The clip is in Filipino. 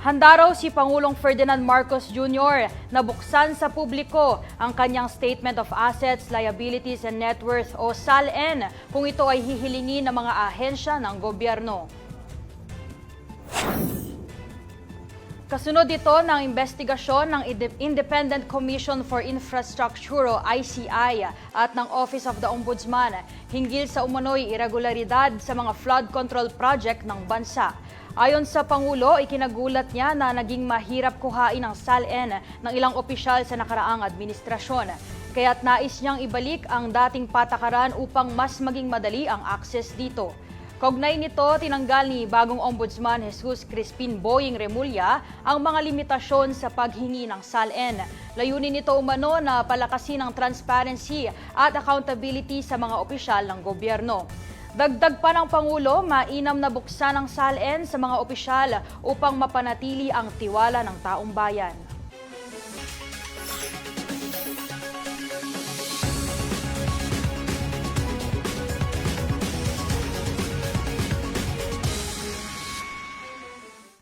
Handa raw si Pangulong Ferdinand Marcos Jr. na buksan sa publiko ang kanyang Statement of Assets, Liabilities and Net Worth o SALN kung ito ay hihilingin ng mga ahensya ng gobyerno. Kasunod ito ng investigasyon ng Inde- Independent Commission for Infrastructure o ICI at ng Office of the Ombudsman hinggil sa umano'y irregularidad sa mga flood control project ng bansa. Ayon sa Pangulo, ikinagulat niya na naging mahirap kuhain ang SALN ng ilang opisyal sa nakaraang administrasyon. Kaya't nais niyang ibalik ang dating patakaran upang mas maging madali ang access dito. Kaugnay nito, tinanggal ni bagong Ombudsman Jesus Crispin Boying Remulla ang mga limitasyon sa paghingi ng SALN. Layunin nito umano na palakasin ang transparency at accountability sa mga opisyal ng gobyerno. Dagdag pa ng Pangulo, mainam na buksan ang SALN sa mga opisyal upang mapanatili ang tiwala ng taong bayan.